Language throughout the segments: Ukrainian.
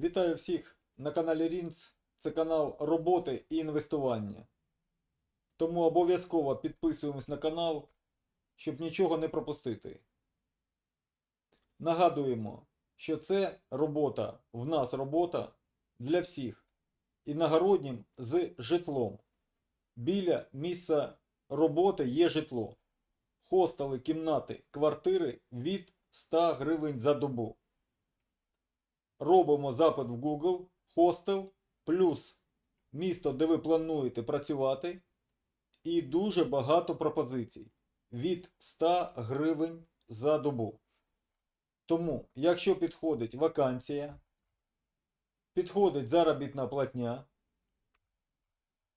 Вітаю всіх на каналі Рінц. Це канал роботи і інвестування. Тому обов'язково підписуємось на канал, щоб нічого не пропустити. Нагадуємо, що це робота, в нас робота для всіх. Іногороднім з житлом. Біля місця роботи є житло. Хостели, кімнати, квартири від 100 гривень за добу. Робимо запит в Google, хостел, плюс місто, де ви плануєте працювати, і дуже багато пропозицій від 100 гривень за добу. Тому, якщо підходить вакансія, підходить заробітна платня,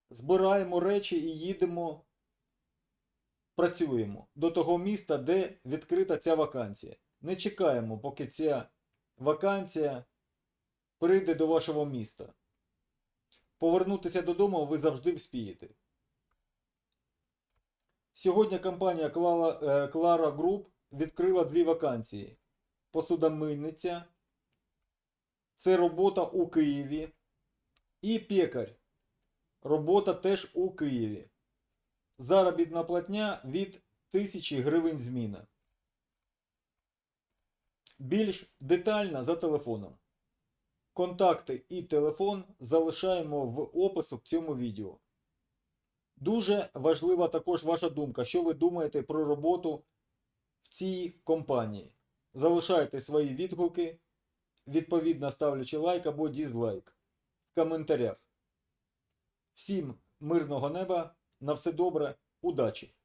збираємо речі і їдемо, працюємо до того міста, де відкрита ця вакансія. Не чекаємо, поки ця вакансія прийде до вашого міста. Повернутися додому ви завжди вспієте. Сьогодні компанія е, Group відкрила дві вакансії. Посудомийниця. Це робота у Києві. І пекар. Робота теж у Києві. Заробітна платня від 1000 гривень зміна. Більш детально за телефоном. Контакти і телефон залишаємо в опису к цьому відео. Дуже важлива також ваша думка, що ви думаєте про роботу в цій компанії. Залишайте свої відгуки, відповідно ставлячи лайк або дізлайк в коментарях. Всім мирного неба, на все добре, удачі!